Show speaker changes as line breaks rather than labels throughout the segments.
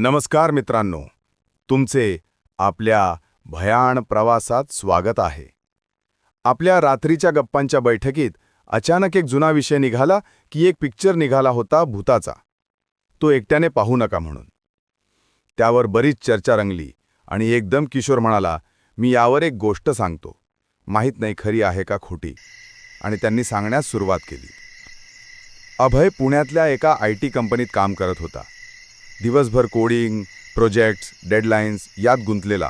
नमस्कार मित्रांनो तुमचे आपल्या भयाण प्रवासात स्वागत आहे. आपल्या रात्रीच्या गप्पांच्या बैठकीत अचानक एक जुना विषय निघाला की एक पिक्चर निघाला होता भूताचा. तो एकट्याने पाहू नका म्हणून. त्यावर बरीच चर्चा रंगली आणि एकदम किशोर म्हणाला मी यावर एक गोष्ट सांगतो. माहीत नाही खरी आहे का खोटी. आणि त्यांनी सांगण्यास सुरुवात केली. अभय पुण्यातल्या एका आय टी कंपनीत काम करत होता. दिवसभर कोडिंग प्रोजेक्ट्स डेडलाईन्स यात गुंतलेला.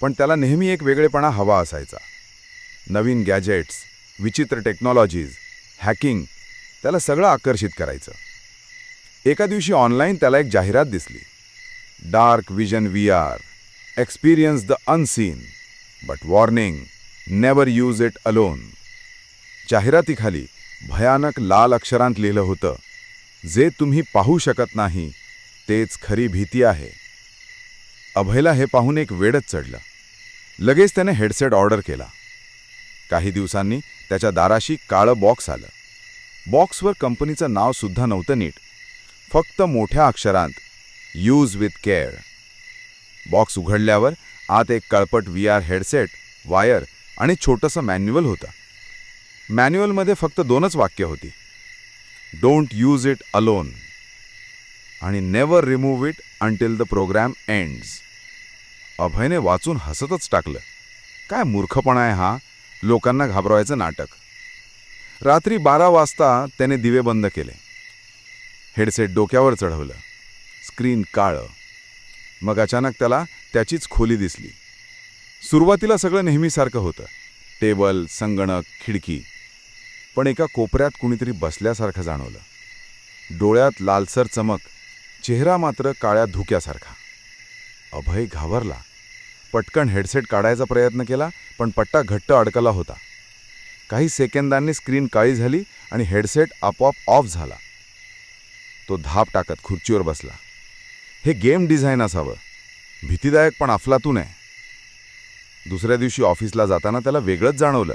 पण त्याला नेहमी एक वेगळेपणा हवा असायचा. नवीन गॅजेट्स विचित्र टेक्नॉलॉजीज हॅकिंग त्याला सगळं आकर्षित करायचं. एका दिवशी ऑनलाईन त्याला एक जाहिरात दिसली. Dark vision V R experience the unseen but warning never use it alone जाहिरातीखाली भयानक लाल अक्षरांत लिहिलं होतं जे तुम्ही पाहू शकत नाही तेच खरी भीती आहे. अभयला हे पाहून एक वेडच चढलं. लगेच त्याने हेडसेट ऑर्डर केला. काही दिवसांनी त्याच्या दाराशी काळं बॉक्स आलं. बॉक्सवर कंपनीचं नावसुद्धा नव्हतं नीट. फक्त मोठ्या अक्षरांत यूज विथ केअर. बॉक्स उघडल्यावर आत एक कळपट व्ही आर हेडसेट वायर आणि छोटंसं मॅन्युअल होतं. मॅन्युअलमध्ये फक्त दोनच वाक्य होती. Don't use it alone. आणि never remove it until the program ends अभयने वाचून हसतच टाकलं. काय मूर्खपणा आहे हा? लोकांना घाबरवायचं नाटक. रात्री बारा वाजता त्याने दिवे बंद केले. हेडसेट डोक्यावर चढवलं. स्क्रीन काळं. मग अचानक त्याला त्याचीच खोली दिसली. सुरुवातीला सगळं नेहमीसारखं होतं. टेबल संगणक खिडकी. पण एका कोपऱ्यात कुणीतरी बसल्यासारखं जाणवलं. डोळ्यात लालसर चमक. चेहरा मात्र काळ्या धुक्यासारखा. अभय घाबरला. पटकन हेडसेट काढायचा प्रयत्न केला पण पट्टा घट्ट अडकला होता. काही सेकंदांनी स्क्रीन काळी झाली आणि हेडसेट आपोआप ऑफ झाला. तो धाप टाकत खुर्चीवर बसला. हे गेम डिझाईन असावं. भीतीदायक पण अफलातून आहे. दुसऱ्या दिवशी ऑफिसला जाताना त्याला वेगळंच जाणवलं.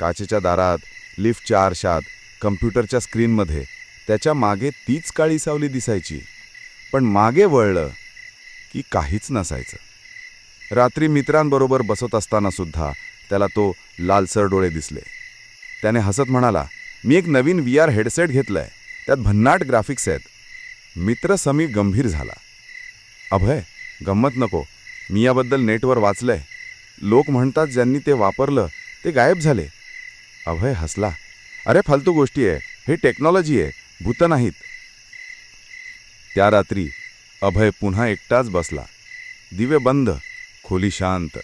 काचेच्या दारात लिफ्टच्या आरशात कम्प्युटरच्या स्क्रीनमध्ये त्याच्यामागे तीच काळी सावली दिसायची. पण मागे वळलं की काहीच नसायचं. रात्री मित्रांबरोबर बसत असताना सुद्धा त्याला तो लालसर डोळे दिसले. त्याने हसत म्हणाला मी एक नवीन व्ही आर हेडसेट घेतलं आहे त्यात भन्नाट ग्राफिक्स आहेत. मित्र समीर गंभीर झाला. अभय गंमत नको. मी याबद्दल नेटवर वाचलंय. लोक म्हणतात ज्यांनी ते वापरलं ते गायब झाले. अभय हसला. अरे फालतू गोष्टी आहे. हे टेक्नॉलॉजी आहे. भूत नाहीत. त्या रात्री अभय पुन्हा एकटाच बसला. दिवे बंद खोली शांत.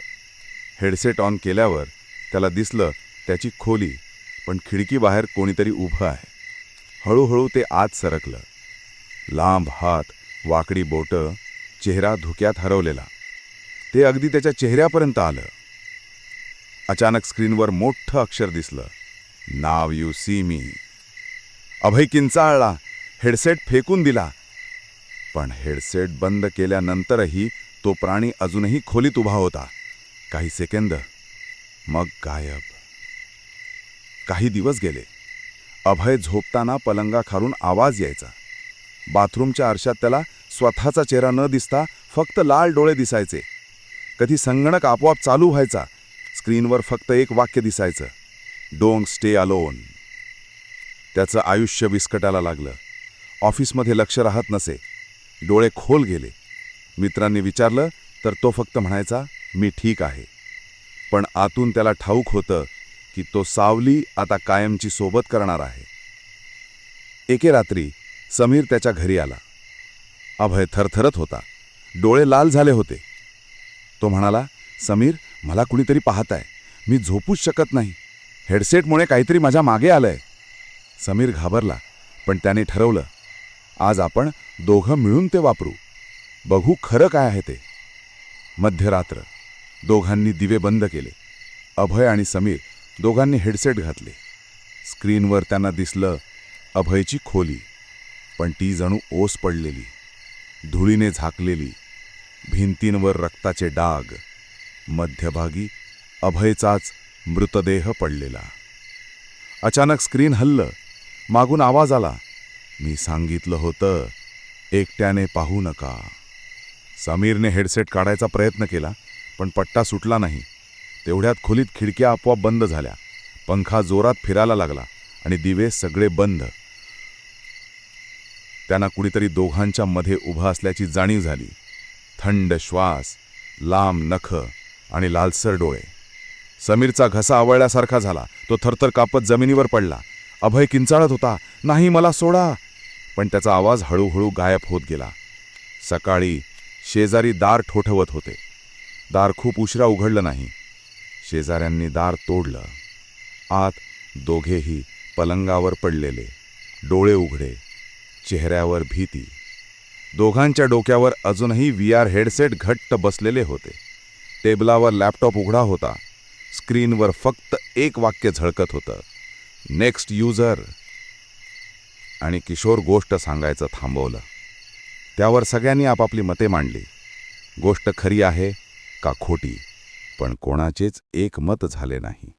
हेडसेट ऑन केल्यावर त्याला दिसलं त्याची खोली पण खिडकीबाहेर कोणीतरी उभं आहे. हळूहळू ते आत सरकलं. लांब हात वाकडी बोटं चेहरा धुक्यात हरवलेला. ते अगदी त्याच्या चेहऱ्यापर्यंत आलं. अचानक स्क्रीनवर मोठं अक्षर दिसलं. Now you see me. Abhay किंचाळला. Headset फेकून दिला. पण हेडसेट बंद केल्यानंतरही तो प्राणी अजूनही खोलीत उभा होता. काही सेकंद. मग गायब. काही दिवस गेले. अभय झोपताना पलंगाखालून आवाज यायचा. बाथरूमच्या आरशात त्याला स्वतःचा चेहरा न दिसता फक्त लाल डोळे दिसायचे. कधी संगणक आपोआप चालू व्हायचा. स्क्रीनवर फक्त एक वाक्य दिसायचं. डोंग स्टे अलोन त्याचं आयुष्य विस्कटाला लागलं. ऑफिसमध्ये लक्ष राहत नसे. डोळे खोल गेले. मित्रांनी विचारलं तर तो फक्त म्हणायचा मी ठीक आहे पण आतून त्याला ठाऊक होतं की तो सावली आता कायमची सोबत करणार आहे. एके रात्री समीर त्याच्या घरी आला. अभय थरथरत होता. डोळे लाल झाले होते. तो म्हणाला समीर मला कुणीतरी पाहत आहे मी झोपूच शकत नाही. हेडसेटमुळे काहीतरी माझ्या मागे आलंय. समीर घाबरला पण त्याने ठरवलं आज आपण दोघं मिळून ते वापरू. बघू खरं काय आहे ते. मध्यरात्र दोघांनी दिवे बंद केले. अभय आणि समीर दोघांनी हेडसेट घातले. स्क्रीनवर त्यांना दिसलं अभयची खोली पण ती जणू ओस पडलेली धुळीने झाकलेली भिंतींवर रक्ताचे डाग. मध्यभागी अभयचाच मृतदेह पडलेला. अचानक स्क्रीन हल्लं मागून आवाज आला मी सांगितलं होतं एकट्याने पाहू नका. समीरने हेडसेट काढायचा प्रयत्न केला पण पट्टा सुटला नाही. तेवढ्यात खोलीत खिडक्या आपोआप बंद झाल्या. पंखा जोरात फिरायला लागला आणि दिवे सगळे बंद. त्यांना कुणीतरी दोघांच्या मध्ये उभा असल्याची जाणीव झाली. थंड श्वास लांब नख आणि लालसर डोळे. समीरचा घसा आवळल्यासारखा झाला. तो थरथर कापत जमिनीवर पडला. अभय किंचाळत होता. नाही मला सोडा. पण त्याचा आवाज हळूहळू गायब होत गेला. सकाळी शेजारी दार ठोठवत होते. दार खूप उशिरा उघडलं नाही. शेजाऱ्यांनी दार तोडलं. आत दोघेही पलंगावर पडलेले डोळे उघडे चेहऱ्यावर भीती. दोघांच्या डोक्यावर अजूनही व्ही आर हेडसेट घट्ट बसलेले होते. टेबलावर लॅपटॉप उघडा होता. स्क्रीनवर फक्त एक वाक्य झळकत होतं. Next user. आणि किशोर गोष्ट सांगायचं थांबवलं. त्यावर सगळ्यांनी आपापली मते मांडली. गोष्ट खरी आहे का खोटी? पण कोणाचेच एक मत झाले नाही.